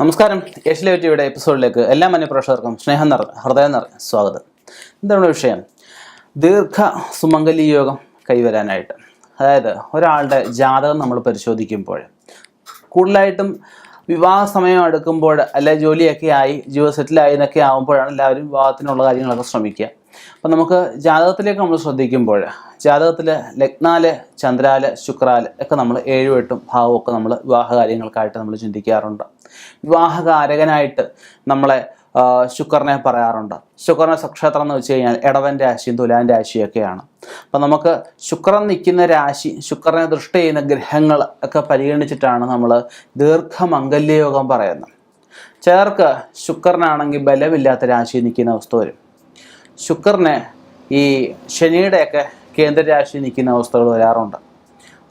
നമസ്കാരം. ഏഷ്യലെ ടിവിയുടെ എപ്പിസോഡിലേക്ക് എല്ലാ മനുപ്രേക്ഷകർക്കും സ്നേഹം നിറ ഹൃദയം നിറ സ്വാഗതം. എന്താണ് വിഷയം? ദീർഘ സുമംഗലി യോഗം കൈവരാനായിട്ട്. അതായത് ഒരാളുടെ ജാതകം നമ്മൾ പരിശോധിക്കുമ്പോൾ കൂടുതലായിട്ടും വിവാഹ സമയം അടുക്കുമ്പോൾ അല്ലെ ജോലിയൊക്കെ ആയി ജീവിത സെറ്റിലായി എന്നൊക്കെ ആകുമ്പോഴാണ് എല്ലാവരും വിവാഹത്തിനുള്ള കാര്യങ്ങളൊക്കെ ശ്രമിക്കുക. അപ്പം നമുക്ക് ജാതകത്തിലേക്ക് നമ്മൾ ശ്രദ്ധിക്കുമ്പോൾ ജാതകത്തിൽ ലഗ്നാൽ ചന്ദ്രാൽ ശുക്രാൽ ഒക്കെ നമ്മൾ ഏഴും എട്ടും ഭാവവും ഒക്കെ നമ്മൾ വിവാഹ കാര്യങ്ങൾക്കായിട്ട് നമ്മൾ ചിന്തിക്കാറുണ്ട്. വിവാഹകാരകനായിട്ട് നമ്മളെ ശുക്രനെ പറയാറുണ്ട്. ശുക്രനെ സക്ഷേത്രം എന്ന് വെച്ച് കഴിഞ്ഞാൽ ഇടവൻ രാശിയും തുലാൻ രാശിയൊക്കെയാണ് അപ്പം നമുക്ക് ശുക്രൻ നിൽക്കുന്ന രാശി ശുക്രനെ ദൃഷ്ടി ചെയ്യുന്ന ഗ്രഹങ്ങൾ ഒക്കെ പരിഗണിച്ചിട്ടാണ് നമ്മൾ ദീർഘമംഗല്യയോഗം പറയുന്നത്. ചിലർക്ക് ശുക്രനാണെങ്കിൽ ബലമില്ലാത്ത രാശി നിൽക്കുന്ന അവസ്ഥ വരും. ശുക്രന് ഈ ശനിയുടെയൊക്കെ കേന്ദ്ര രാശി നിൽക്കുന്ന അവസ്ഥകൾ വരാറുണ്ട്.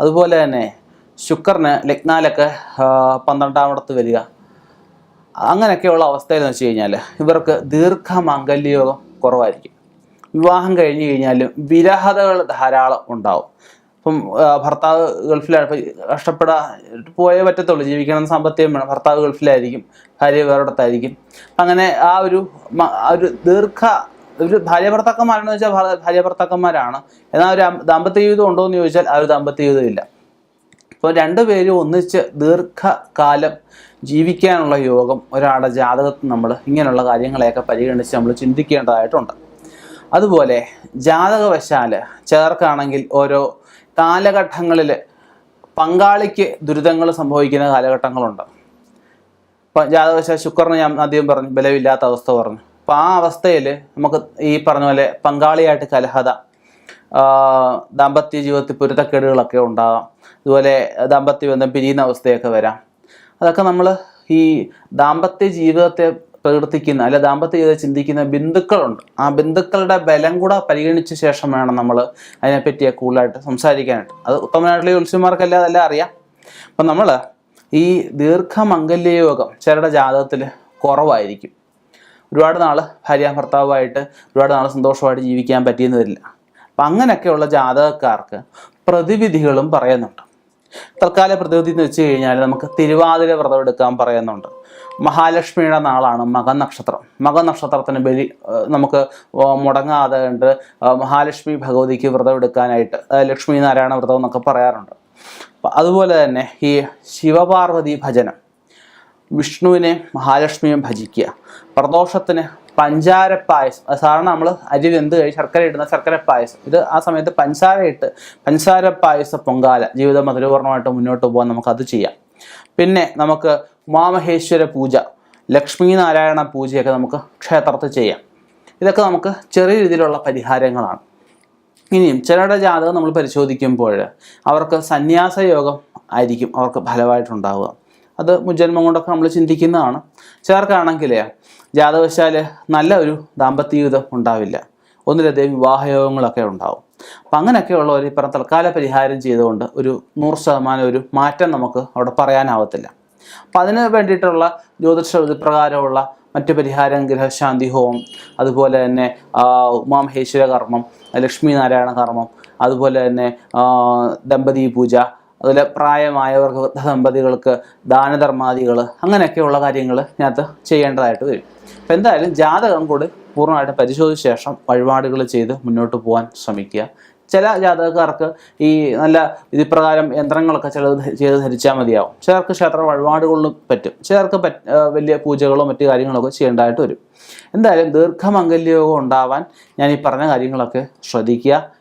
അതുപോലെ തന്നെ ശുക്രന് ലഗ്നാലൊക്കെ പന്ത്രണ്ടാമിടത്ത് വരിക. അങ്ങനെയൊക്കെയുള്ള അവസ്ഥയിൽ വെച്ച് കഴിഞ്ഞാൽ ഇവർക്ക് ദീർഘമംഗല്യയോഗം കുറവായിരിക്കും. വിവാഹം കഴിഞ്ഞു കഴിഞ്ഞാലും വിരഹതകൾ ധാരാളം ഉണ്ടാവും. ഇപ്പം ഭർത്താവ് ഗൾഫിലാണ്. ഇപ്പം കഷ്ടപ്പെടാ പോയേ പറ്റത്തുള്ളൂ. ജീവിക്കണം സാമ്പത്തികം വേണം. ഭർത്താവ് ഗൾഫിലായിരിക്കും ഭാര്യ വേറെ അടുത്തായിരിക്കും അങ്ങനെ ആ ഒരു ഒരു ദീർഘ ഒരു ഭാര്യ ഭർത്താക്കന്മാരാണെന്ന് വെച്ചാൽ ഭാര്യ ഭർത്താക്കന്മാരാണ് എന്നാൽ ഒരു ദാമ്പത്യ ജീവിതം ഉണ്ടോ എന്ന് ചോദിച്ചാൽ ആ ഒരു ദാമ്പത്യ ജീവിതം ഇല്ല. അപ്പോൾ രണ്ടുപേരും ഒന്നിച്ച് ദീർഘകാലം ജീവിക്കാനുള്ള യോഗം ഒരാളുടെ ജാതകത്തിൽ നമ്മൾ ഇങ്ങനെയുള്ള കാര്യങ്ങളെയൊക്കെ പരിഗണിച്ച് നമ്മൾ ചിന്തിക്കേണ്ടതായിട്ടുണ്ട്. അതുപോലെ ജാതകവശാൽ ചേർക്കാണെങ്കിൽ ഓരോ കാലഘട്ടങ്ങളിൽ പങ്കാളിക്ക് ദുരിതങ്ങൾ സംഭവിക്കുന്ന കാലഘട്ടങ്ങളുണ്ട്. ഇപ്പം ജാതകവശാൽ ശുക്രനെ ഞാൻ ആദ്യം പറഞ്ഞു ബലമില്ലാത്ത അവസ്ഥ പറഞ്ഞു. അപ്പം ആ അവസ്ഥയിൽ നമുക്ക് ഈ പറഞ്ഞ പോലെ പങ്കാളിയായിട്ട് കലഹത ദാമ്പത്യ ജീവിതത്തിൽ പൊരുത്തക്കേടുകളൊക്കെ ഉണ്ടാകാം അതുപോലെ ദാമ്പത്യ ബന്ധം പിരിയുന്ന അവസ്ഥയൊക്കെ വരാം. അതൊക്കെ നമ്മൾ ഈ ദാമ്പത്യ ജീവിതത്തെ പ്രകീർത്തിക്കുന്ന അല്ലെ ദാമ്പത്യ ജീവിതം ചിന്തിക്കുന്ന ബിന്ദുക്കളുണ്ട്. ആ ബിന്ദുക്കളുടെ ബലം കൂടെ പരിഗണിച്ച ശേഷം വേണം നമ്മൾ അതിനെപ്പറ്റി കൂടുതലായിട്ട് സംസാരിക്കാനായിട്ട്. അത് ഉത്തമനായിട്ടുള്ള ഉത്സവമാർക്കെല്ലാം അതെല്ലാം അറിയാം. അപ്പം നമ്മൾ ഈ ദീർഘമംഗല്യയോഗം ചിലരുടെ ജാതകത്തിൽ കുറവായിരിക്കും. ഒരുപാട് നാൾ ഭാര്യ ഭർത്താവുമായിട്ട് ഒരുപാട് നാൾ സന്തോഷമായിട്ട് ജീവിക്കാൻ പറ്റിയെന്ന് വരില്ല അപ്പം അങ്ങനെയൊക്കെയുള്ള ജാതകക്കാർക്ക് പ്രതിവിധികളും പറയുന്നുണ്ട്. തൽക്കാല പ്രതിവിധി എന്ന് വെച്ച് കഴിഞ്ഞാൽ നമുക്ക് തിരുവാതിര വ്രതം എടുക്കാൻ പറയുന്നുണ്ട്. മഹാലക്ഷ്മിയുടെ നാളാണ് മകൻ നക്ഷത്രം. മകൻ നക്ഷത്രത്തിന് ബലി നമുക്ക് മുടങ്ങാതെ ഉണ്ട് മഹാലക്ഷ്മി ഭഗവതിക്ക് വ്രതം എടുക്കാനായിട്ട് ലക്ഷ്മി നാരായണ വ്രതം എന്നൊക്കെ പറയാറുണ്ട്. അതുപോലെ തന്നെ ഈ ശിവപാർവതി ഭജനം വിഷ്ണുവിനെ മഹാലക്ഷ്മിയും ഭജിക്കുക. പ്രദോഷത്തിന് പഞ്ചാര പായസം. സാധാരണ നമ്മൾ അരി വെന്ത് കഴിച്ച് ശർക്കര ഇടുന്ന ശർക്കര പായസം. ഇത് ആ സമയത്ത് പഞ്ചസാര ഇട്ട് പഞ്ചസാര പായസ പൊങ്കാല ജീവിത മധുരപൂർണമായിട്ട് മുന്നോട്ട് പോകാൻ നമുക്ക് അത് ചെയ്യാം. പിന്നെ നമുക്ക് ഉമാമഹേശ്വര പൂജ ലക്ഷ്മി നാരായണ പൂജയൊക്കെ നമുക്ക് ക്ഷേത്രത്തിൽ ചെയ്യാം. ഇതൊക്കെ നമുക്ക് ചെറിയ രീതിയിലുള്ള പരിഹാരങ്ങളാണ്. ഇനിയും ചിലരുടെ ജാതകം നമ്മൾ പരിശോധിക്കുമ്പോൾ അവർക്ക് സന്യാസ യോഗം ആയിരിക്കും അവർക്ക് ഫലമായിട്ടുണ്ടാവുക. അത് മുജന്മം കൊണ്ടൊക്കെ നമ്മൾ ചിന്തിക്കുന്നതാണ്. ചിലർക്കാണെങ്കിൽ ജാതവശാൽ നല്ല ഒരു ദാമ്പത്യ ജീവിതം ഉണ്ടാവില്ല ഒന്നിലധികം വിവാഹയോഗങ്ങളൊക്കെ ഉണ്ടാവും. അപ്പം അങ്ങനെയൊക്കെയുള്ള ഒരു ഇപ്പം തൽക്കാല പരിഹാരം ചെയ്തുകൊണ്ട് ഒരു നൂറ് ശതമാനം ഒരു മാറ്റം നമുക്ക് അവിടെ പറയാനാവത്തില്ല. അപ്പം അതിന് വേണ്ടിയിട്ടുള്ള ജ്യോതിഷ വിധിപ്രകാരമുള്ള മറ്റു പരിഹാരം ഗ്രഹശാന്തി ഹോമം അതുപോലെ തന്നെ ഉമാമഹേശ്വര കർമ്മം ലക്ഷ്മി നാരായണ കർമ്മം അതുപോലെ തന്നെ ദമ്പതി പൂജ അതുപോലെ പ്രായമായവർക്ക് ദമ്പതികൾക്ക് ദാനധർമാദികൾ അങ്ങനെയൊക്കെയുള്ള കാര്യങ്ങൾ ഇതിനകത്ത് ചെയ്യേണ്ടതായിട്ട് വരും. അപ്പം എന്തായാലും ജാതകം കൂടി പൂർണമായിട്ട് പരിശോധിച്ച ശേഷം വഴിപാടുകൾ ചെയ്ത് മുന്നോട്ട് പോകാൻ ശ്രമിക്കുക. ചില ജാതകക്കാർക്ക് ഈ നല്ല ഇതിപ്രകാരം യന്ത്രങ്ങളൊക്കെ ചിലത് ചെയ്ത് ധരിച്ചാൽ മതിയാവും. ചിലർക്ക് ക്ഷേത്ര വഴിപാടുകളിലും പറ്റും. ചിലർക്ക് വലിയ പൂജകളോ മറ്റു കാര്യങ്ങളൊക്കെ ചെയ്യേണ്ടതായിട്ട് വരും. എന്തായാലും ദീർഘമംഗല്യയോഗം ഉണ്ടാവാൻ ഞാൻ ഈ പറഞ്ഞ കാര്യങ്ങളൊക്കെ ശ്രദ്ധിക്കുക.